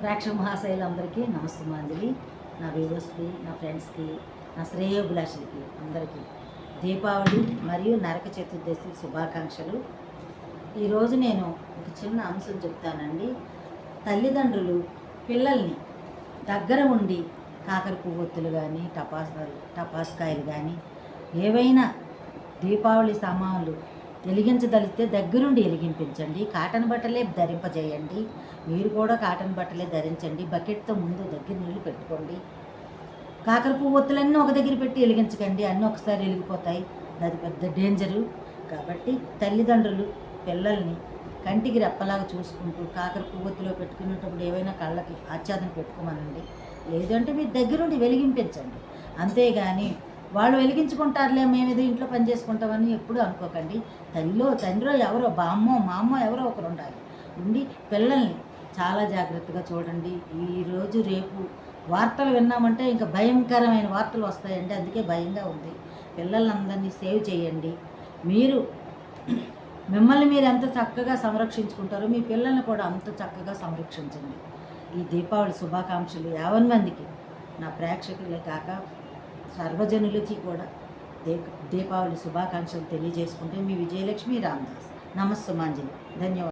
ప్రేక్షక మహాశైలందరికీ నమస్తమాంజలి నా వ్యూవర్స్కి నా ఫ్రెండ్స్కి నా శ్రేయోభిలాషులకి అందరికీ దీపావళి మరియు నరక చతుర్దశి శుభాకాంక్షలు. ఈరోజు నేను ఒక చిన్న అంశం చెప్తానండి. తల్లిదండ్రులు పిల్లల్ని దగ్గర ఉండి కాకర పువ్వొత్తులు కానీ టపాస్ టపాస్కాయలు కానీ ఏవైనా దీపావళి సామాన్లు వెలిగించదలిస్తే దగ్గరుండి వెలిగింపించండి. కాటన్ బట్టలే ధరింపజేయండి. మీరు కూడా కాటన్ బట్టలే ధరించండి. బకెట్తో ముందు దగ్గర నీళ్ళు పెట్టుకోండి. కాకర పువ్వొత్తులన్నీ ఒక దగ్గర పెట్టి వెలిగించకండి. అన్నీ ఒకసారి వెలిగిపోతాయి. అది పెద్ద డేంజరు. కాబట్టి తల్లిదండ్రులు పిల్లల్ని కంటికి రెప్పలాగా చూసుకుంటూ కాకర పువ్వొత్తులో పెట్టుకునేటప్పుడు ఏవైనా కళ్ళకి ఆచ్ఛాదన పెట్టుకోమనండి. లేదంటే మీరు దగ్గరుండి వెలిగింపించండి. అంతేగాని వాళ్ళు వెలిగించుకుంటారులే మేము ఏదో ఇంట్లో పని చేసుకుంటామని ఎప్పుడూ అనుకోకండి. తల్లిలో తండ్రో ఎవరో బామ్మో మామ్మో ఎవరో ఒకరు ఉండాలి ఉండి పిల్లల్ని చాలా జాగ్రత్తగా చూడండి. ఈరోజు రేపు వార్తలు విన్నామంటే ఇంకా భయంకరమైన వార్తలు వస్తాయండి. అందుకే భయంగా ఉంది. పిల్లలందరినీ సేవ్ చేయండి. మీరు మిమ్మల్ని మీరు ఎంత చక్కగా సంరక్షించుకుంటారో మీ పిల్లల్ని కూడా అంత చక్కగా సంరక్షించండి. ఈ దీపావళి శుభాకాంక్షలు యావన్ మందికి. నా ప్రేక్షకులే కాక సర్వజనులకి కూడా దీప దీపావళి శుభాకాంక్షలు తెలియజేసుకుంటే మీ విజయలక్ష్మి రామదాస్. నమస్సుమాంజలి. ధన్యవాదాలు.